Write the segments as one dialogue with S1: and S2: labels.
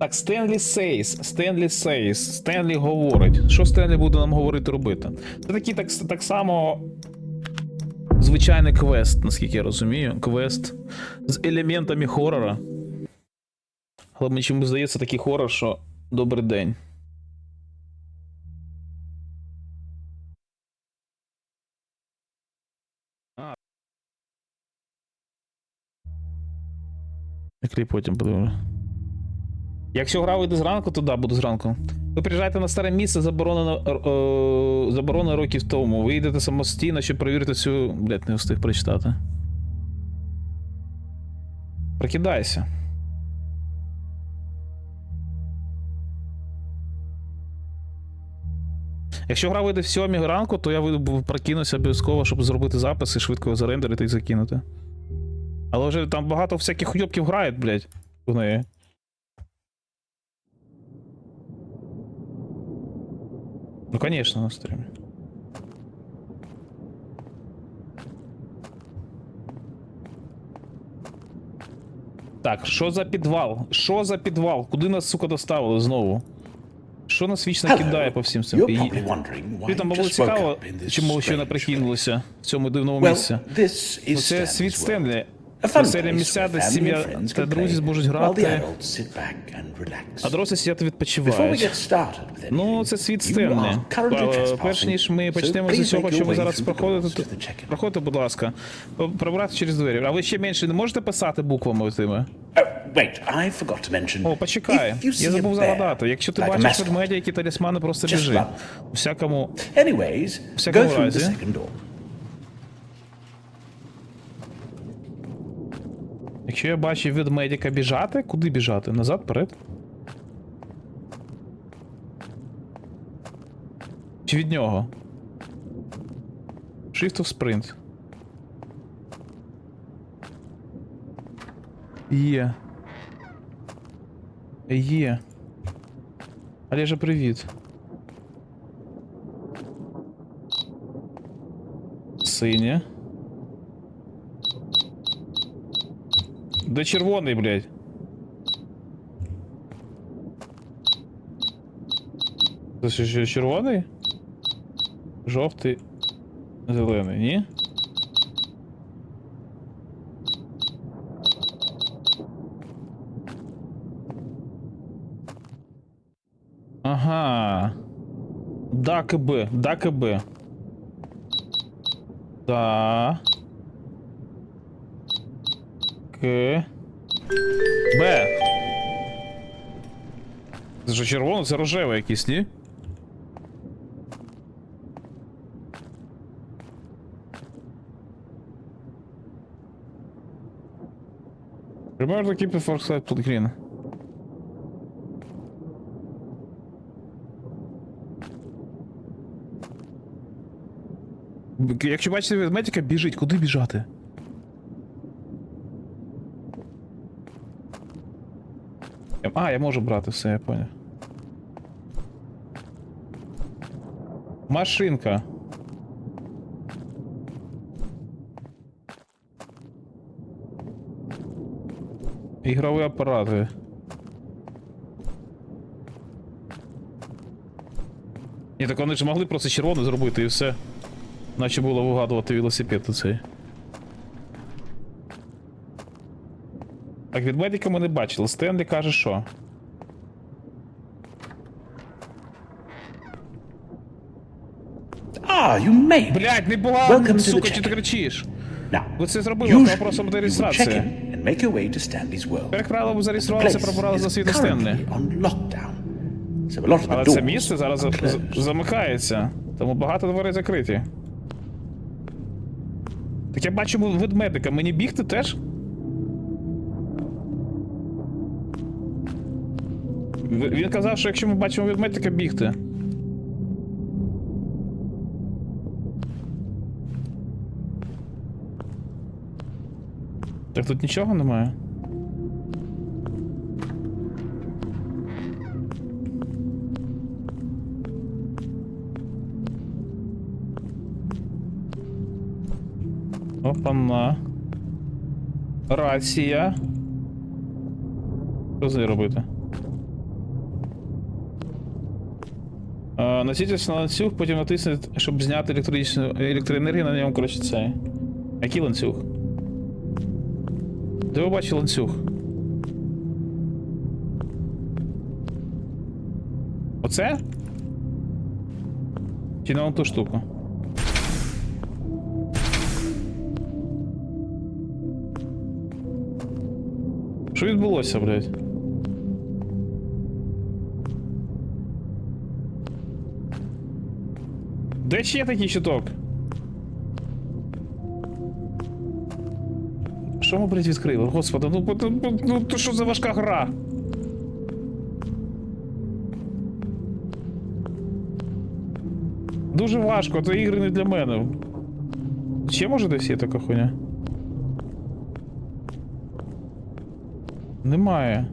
S1: Так, Стенлі Сейс, Стенлі Сейс, Стенлі говорить. Що Стенлі буде нам говорити робити? Це такий так, так само звичайний квест, наскільки я розумію. Квест з елементами хорора. Але мені чомусь здається такий хорор, що добрий день. Кліп потім подивлю. Якщо гра вийде зранку, то да, буду зранку. Ви приїжджаєте на старе місце, заборонено, е, заборонено років тому. Ви йдете самостійно, щоб перевірити цю. Блять, не встиг прочитати. Прокидайся. Якщо гра вийде в 7 ранку, то я прокинуся обов'язково, щоб зробити запис і швидко зарендерити і закинути. Але вже там багато всяких хуйобків грають, блядь, в неї. Ну, конечно, на стрімі. Так, що за підвал? Що за підвал? Куди нас, сука, доставили знову? Що нас вічно кидає по всім цим? І- Тобі там було
S2: woke
S1: цікаво, чому ще не
S2: strange
S1: в цьому дивному
S2: Well,
S1: місці. Ну, це світ. Стенлі. Веселі місця, де сім'я та друзі зможуть грати, а дорослі сидять відпочивають. Ну, це світ
S2: trespassing,
S1: Перш ніж ми почнемо з цього, що ми зараз проходите, проходьте, будь ласка, пробрати через двері. А ви ще менше не можете писати буквами тими?
S2: Oh, wait, I forgot to mention.
S1: О, почекай. Я забув загадати. Якщо ти бачиш ведмедя, які талісмани, просто
S2: Just
S1: біжи. У всякому.
S2: Anyways,
S1: всякому разі. Якщо я бачу ведмедика біжати, куди біжати? Назад, вперед? Чи від нього? Shift of Sprint. Є. Є. Олежа, привіт. Синє. Де червоний, блядь? Це що червоний? Жовтий. Зелений, ні? Ага. Да, КБ, да, КБ. Да. К. Б. Це ж червоно, це рожеве якийсь, ні? Remember to keep the fork side put green. Якщо бачите ведмедика, біжить, куди біжати? А, я можу брати все, я понял. Машинка. Ігрові апарати. Ні, так вони ж могли просто червоне зробити і все. Наче було вигадувати велосипед оцей. Так, від медика ми не бачили. Стенлі каже, що.
S2: Ah, you made it.
S1: Блять, не була,
S2: Welcome to the
S1: сука, чи ти
S2: check-in.
S1: кричиш?
S2: Now,
S1: Ви це зробили,
S2: usually
S1: вопросом до
S2: you check
S1: реєстрації.
S2: in and make your way to Stanley's world.
S1: Перед правилом ви зареєструвалися, пробирали за світу Стенлі.
S2: currently on lockdown. So a lot of the
S1: Але це
S2: doors
S1: місце зараз за-
S2: are
S1: за- замикається, тому багато дверей закриті. Так я бачу ведмедика, мені бігти теж? Він казав, що якщо ми бачимо ведмедика, бігти. Так тут нічого немає. Опана. Рація. Що з нею робити? Е, на ланцюг, потім натисніть, щоб зняти електричну електроенергію на ньому, коротше, це. Який ланцюг? Де ви бачите ланцюг? Оце? Чи на ту штуку? Що відбулося, блядь? Де ще є такий щиток? Що ми, блядь, відкрили? Господи, ну, ну, ну, ну то що за важка гра? Дуже важко, це ігри не для мене. Ще може десь є така хуйня? Немає.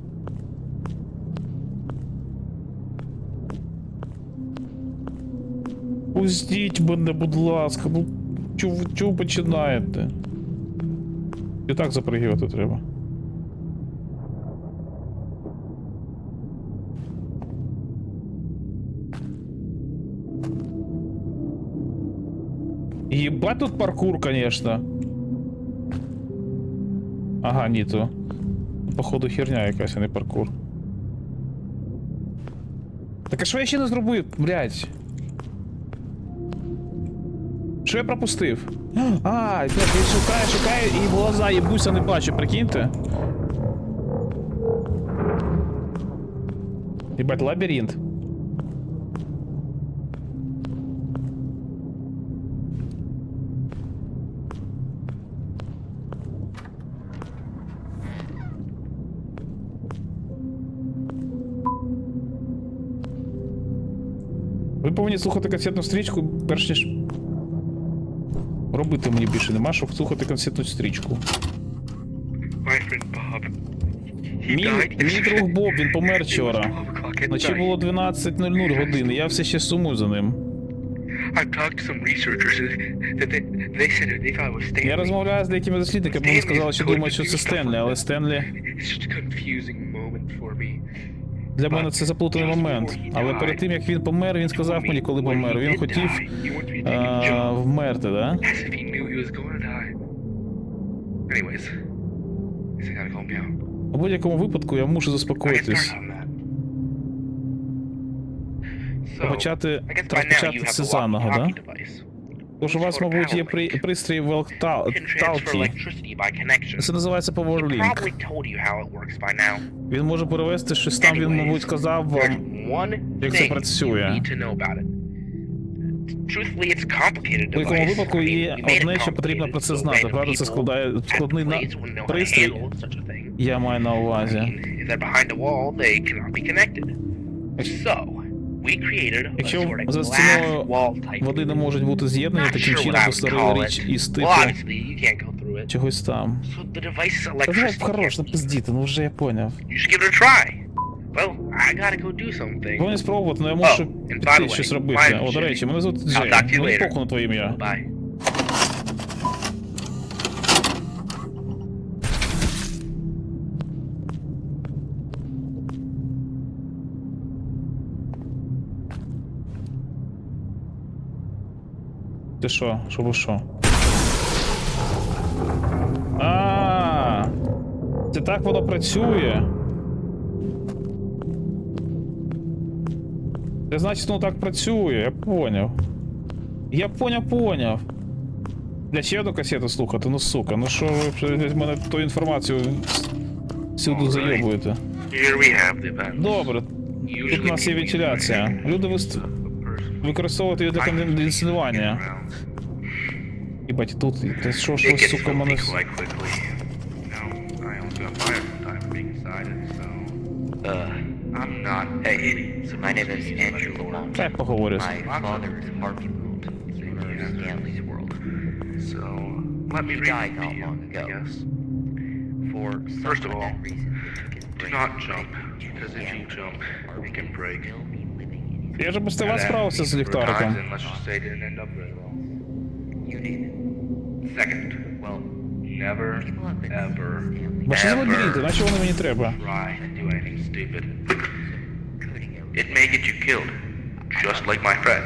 S1: Пустіть мене, будь ласка, ну чого чого починаєте? І так запригувати треба. Ебать тут паркур, конечно. Ага, ні, то. Походу херня якась, а не паркур. Так а що я ще не зробив, блядь? Що я пропустив? А, блядь, він шукає, шукає і в глаза їбуся не бачу, прикиньте. Ебать, лабіринт. Ви повинні слухати концертну стрічку, перш ніж. Робити мені більше нема, щоб слухати концертну стрічку. Мій, мій друг Боб, він помер вчора.
S3: 12
S1: Вночі було 12.00 години, я все ще сумую за ним. Я розмовляю з деякими дослідниками, вони сказали, що думають, що це Стенлі, але Стенлі Для мене це заплутаний момент. Але перед тим як він помер, він сказав мені, коли помер. Він хотів а, вмерти, да? У будь-якому випадку я мушу заспокоїтись. Почати розпочати це заново, да? Тож у вас, мабуть, є при, пристрій Велкталті. Це називається PowerLink. Він може перевести щось там, він, мабуть, сказав вам. Як це працює. У якому випадку є одне, що потрібно про це знати. Правда, це складає складний на пристрій. Я маю на увазі.
S3: So,
S1: Якщо за стіною. Вони не можуть бути з'єднані, таким чином ми створили річ із типу чогось там. Та вже
S3: electricity
S1: хорош, не
S3: can't
S1: пиздіти, ну вже я поняв. Повинен спробувати, але я
S3: Oh, by
S1: піти щось робити. О, до речі, мене звуть Джей. Мені похуй на твоє ім'я. Ти що? Що ви що? А, це так воно працює. Це значить, воно так працює, я поняв. Я поняв, поняв. Для ще одну касету слухати, ну сука, ну що ви вже в мене ту інформацію всюди зайобуєте.
S3: Here we have the event.
S1: Добре, тут у нас є вентиляція. Люди вист... використовують її для кондиціонування. Єбать, тут, та що ж сука, мене...
S3: Uh, Stanley's World. So, let me read
S4: died
S3: it
S4: not
S3: to you. I guess.
S4: For
S3: First of all, Do not jump, because if you jump, we can break.
S4: still be living in his
S1: Я же без тебе справився з ліхтариком. Бо що за лабіринти, наче вони мені треба.
S4: it.
S3: May get you killed. just like my friend.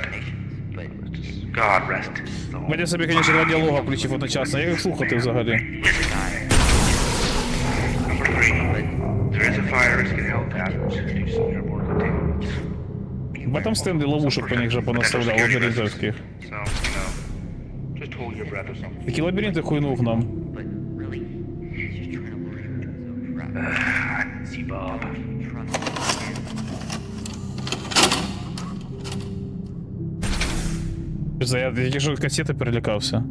S3: God rest his soul.
S1: Мені собі, звісно, два діалога включив одночасно. Як їх слухати взагалі?
S3: There is a fire risk in Hell Tavern. Do some airborne.
S1: Бо там стенди ловушок по них вже понаставляв лабіринтовських.
S3: So, you know, just hold your breath or something.
S1: Такі лабіринти хуйнув нам.
S4: but really, he's just trying to lure you into a trap.
S3: I see Bob.
S4: Trust him.
S1: Це я тільки що від касети перелякався.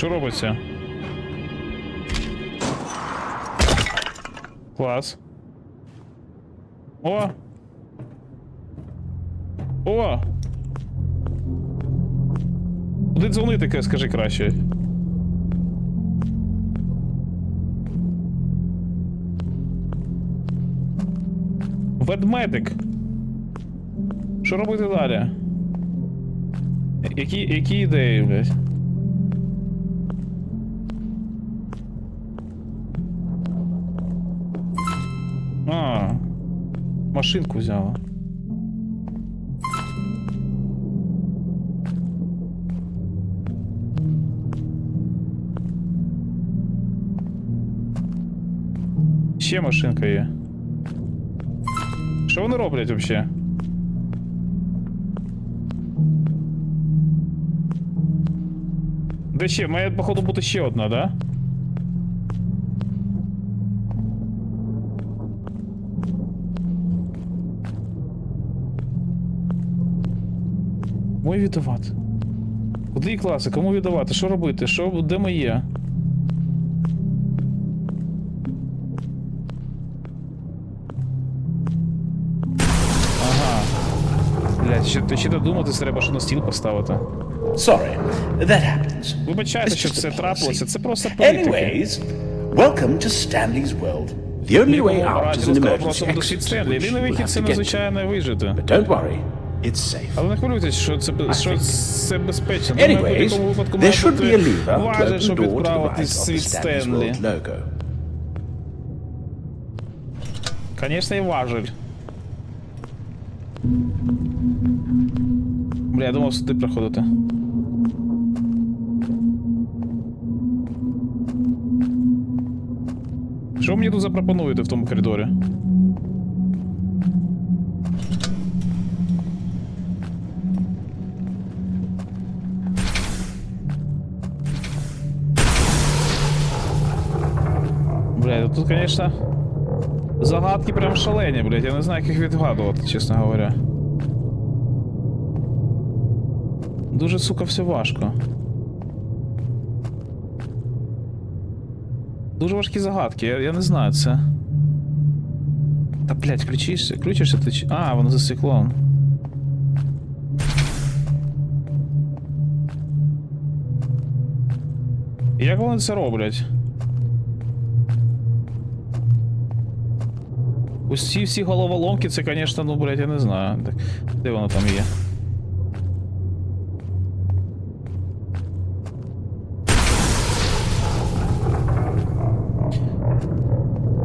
S1: Що робиться? Клас. О! О! Куди дзвонити, скажи краще. Ведмедик. Що робити далі? Які, які ідеї, блядь? А, машинку взяла. Ще машинка є. Що вони роблять взагалі? Де ще? Має, походу, бути ще одна, да? Кому її віддавати? Куди класи? Кому віддавати? Що робити? Що, де ми є? Ага. Блять, ще, ще додуматись треба, що на стіл поставити.
S2: Sorry, that happens.
S1: Вибачайте, що це трапилося. Це просто політика.
S2: Anyways, welcome to Stanley's World. The only way out is an emergency exit, which we'll have to get to. But don't worry, it's safe.
S1: Але не хвилюйтесь, що це, що це безпечно.
S2: Anyways,
S1: Думаю, в будь-якому випадку
S2: there
S1: має
S2: should
S1: бути
S2: be a lever to open the
S1: щоб відправити світ Стенлі. Конечно, і важель. Бля, я думав сюди проходити. Що мені тут запропонуєте в тому коридорі? Тут, конечно, загадки прям шалені, блядь. Я не знаю, як їх відгадувати, чесно говоря. Дуже, сука, все важко. Дуже важкі загадки, я, я не знаю це. Та, блядь, включишся, включишся ти чи. А, воно за стеклом. Як вони це роблять? Усі всі головоломки, це, звісно, ну, блядь, я не знаю. Так, де воно там є?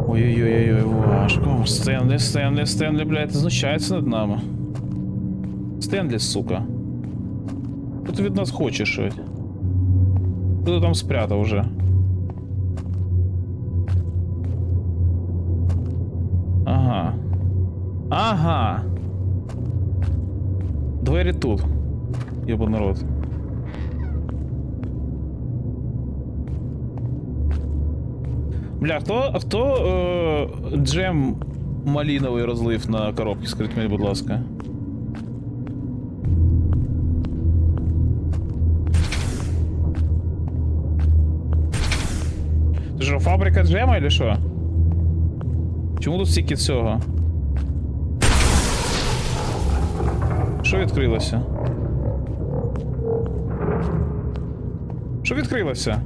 S1: Ой-ой-ой, важко. Стенлі, Стенлі, Стенлі, блядь, знущається над нами. Стенлі, сука. Що ти від нас хочеш? щось? Що ти там спрятав уже? Ага. Двері тут. Єба народ. Бля, хто, хто е, джем маліновий розлив на коробки? Скажіть мені, будь ласка. Це що, фабрика джема или що? Чому тут стільки цього? Що відкрилося? Що відкрилося?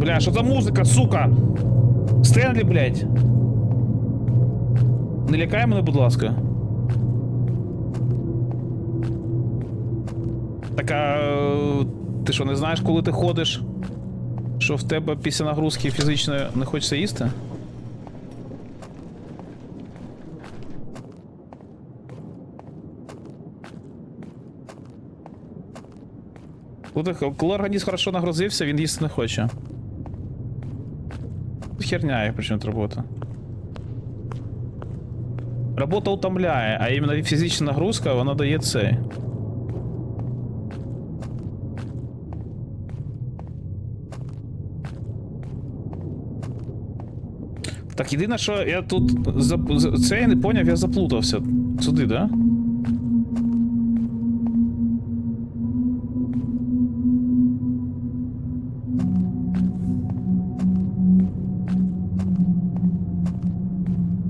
S1: Бля, що за музика, сука? Стэнли, блядь. Не лякай мене, будь ласка. Так а ти що, не знаєш, коли ти ходиш? Що в тебе після нагрузки фізичної не хочеться їсти? Коли, організм хорошо нагрузився, він їсти не хоче. Херня, як почнет робота. Робота утомляє, а іменно фізична нагрузка, вона дає цей. Так, єдине, що я тут зап... з- це я не поняв, я заплутався. Сюди, да?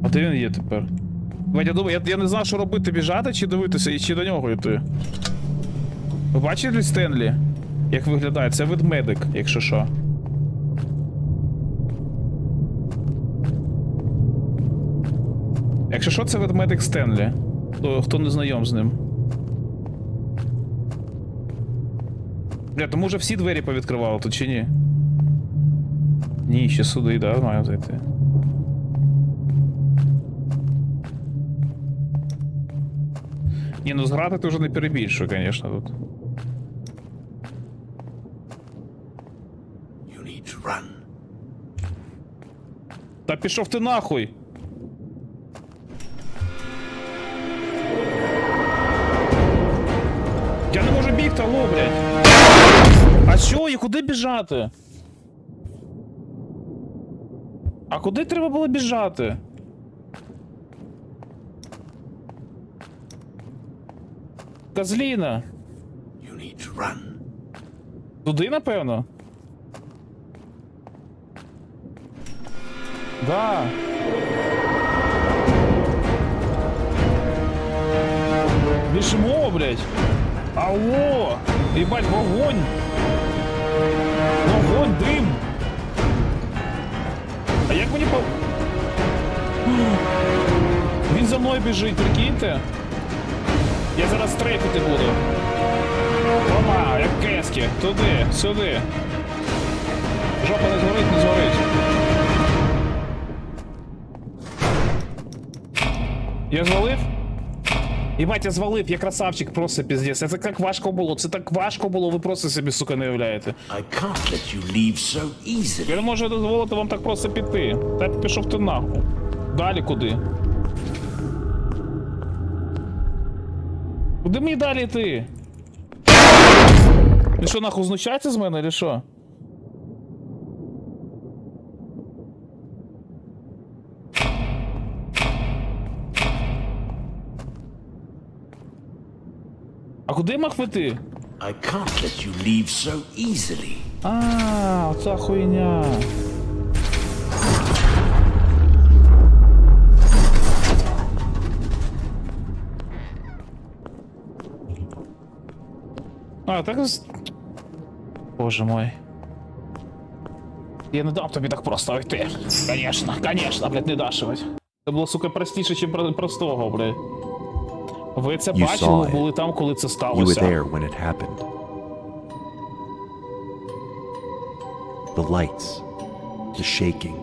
S1: А де він є тепер? Я думаю, я, я не знав, що робити, біжати чи дивитися, і чи до нього йти. Ви бачили Стенлі? Як виглядає? Це ведмедик, якщо що. Якщо що, це ведмедик Стенлі. Хто, хто не знайом з ним. Бля, то може всі двері повідкривали тут чи ні? Ні, ще сюди, да, маю зайти. Ні, ну зграти ти вже не перебільшуй, звісно, тут.
S2: You need to run.
S1: Та пішов ти нахуй! Я не можу бігти, алло, блядь. А що? І куди біжати? А куди треба було біжати? Козліна.
S2: You need to run.
S1: Туди, напевно? Да. Біжимо, блядь. Алло! Ебать, вогонь! Вогонь, дим! А як мені по... Він за мною біжить, прикиньте. Я зараз стрейфити буду. Опа, як кески. Туди, сюди. Жопа не згорить, не згорить. Я звалив? Єбать, я звалив, я красавчик, просто піздець. Це так важко було, це так важко було, ви просто собі, сука, не уявляєте.
S2: So.
S1: Я не можу дозволити вам так просто піти. Та пішов ти нахуй. Далі куди? Куди мені далі йти? Він що, нахуй знущається з мене, чи що? А куди мах вийти?
S2: I can't let you leave so easily.
S1: А, оця хуйня. А, так. Боже мой. Я не дам тобі так просто йти. Конечно, конечно, блядь, не дашивать. Це було, сука, простіше, ніж простого, блядь. Ви це
S5: You
S1: бачили, були там, коли це
S5: You were
S1: сталося.
S5: there when it happened. The lights, the shaking,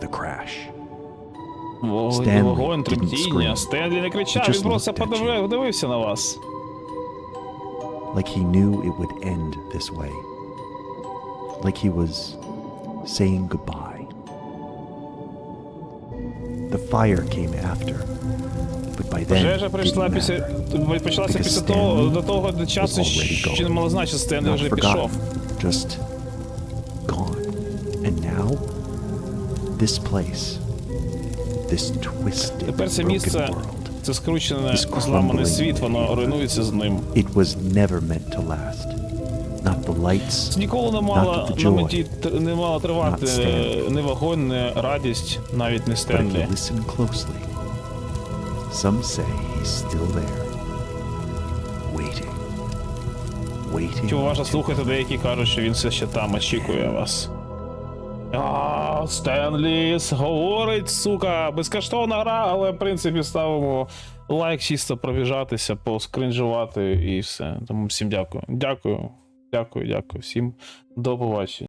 S5: the crash.
S1: Вогонь, тремтіння. Стенлі не кричав, він просто
S5: looked at you.
S1: подивив, дивився на вас.
S5: Like he knew it would end this way. Like he was saying goodbye. The fire came after. But by then,
S1: Пожежа
S5: it
S1: прийшла
S5: didn't
S1: після
S5: matter.
S1: почалася
S5: Because
S1: після того
S5: Stanley
S1: до того до часу,
S5: was already
S1: що не
S5: gone.
S1: мало значити, Стенлі
S5: Not
S1: вже
S5: forgotten,
S1: пішов.
S5: just gone. And now, this place, this twisted,
S1: Тепер це
S5: broken
S1: місце,
S5: world,
S1: Це скручене, зламаний світ, воно руйнується з ним.
S5: it was never meant to last. Not the lights,
S1: Це ніколи не
S5: the
S1: на меті не мало тривати не вогонь, не радість, навіть не Стенлі.
S5: you listen closely, some say he's still there, waiting, waiting.
S1: Чи уважно
S5: to
S1: слухайте, деякі кажуть, що він все ще там очікує вас. А, Стенліс говорить, сука, безкоштовна гра, але в принципі ставимо лайк чисто пробіжатися, поскринжувати і все. Тому всім дякую. Дякую. Дякую, дякую. Всім до побачення.